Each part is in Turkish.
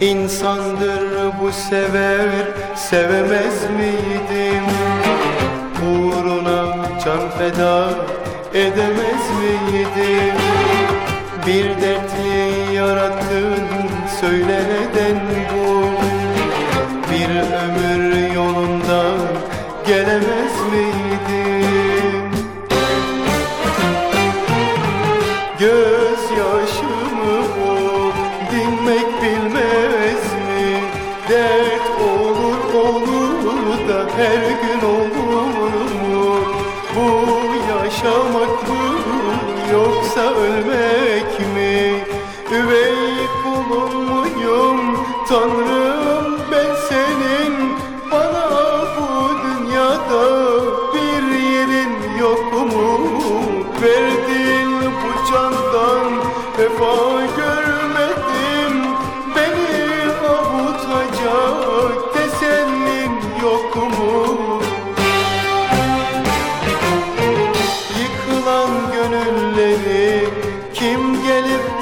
İnsandır bu sever sevemez miydim? Uğruna can feda edemez miydim? Bir dertli yarattın söyle neden bu? Bir ömür yolunda gelemez miydim? Gözyaşımı da her gün olur mu? Bu yaşamak mı yoksa ölmek mi? Üvey kulun muyum Tanrım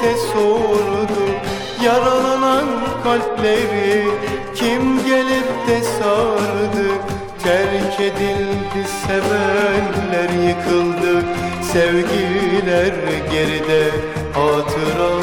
de sordu Yaralanan kalpleri. Kim gelip de sardı? Terk edildi sevenler yıkıldı Sevgiler geride. Hatıralar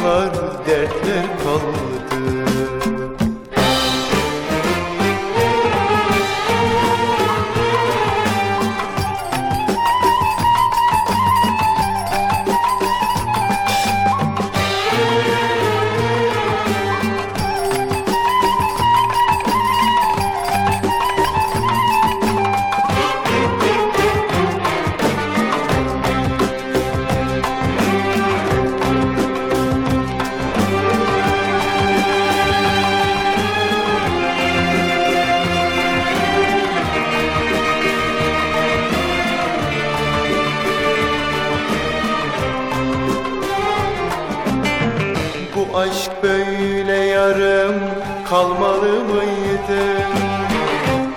aşk böyle yarım kalmalı mıydı?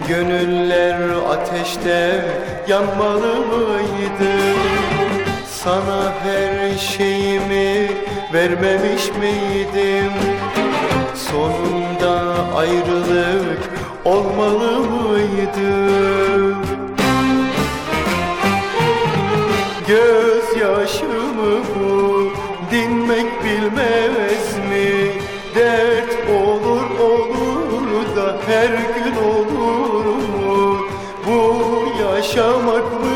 Gönüller ateşte yanmalı mıydı? Sana her şeyimi vermemiş miydim? Sonunda ayrılık olmalı mıydı? Gözyaşımı bu dinmek bilmez mi? Dert olur olur da her gün olur mu? Bu yaşamak mı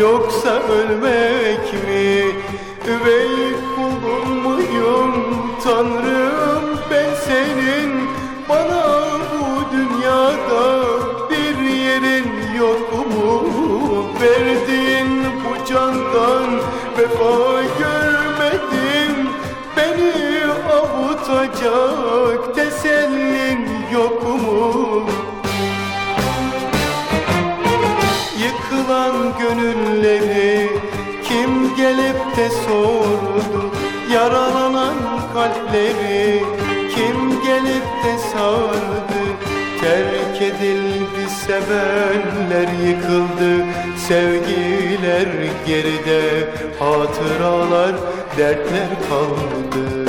yoksa ölmek mi? Üvey kulun muyum Tanrım ben senin Bana bu dünyada bir yerin yok mu? Verdin bu candan vefa avutacak tesellin yok mu? Yıkılan gönülleri kim gelip de sordu? Yaralanan kalpleri kim gelip de sardı? Terk edildi sevenler yıkıldı Sevgiler geride. Hatıralar dertler kaldı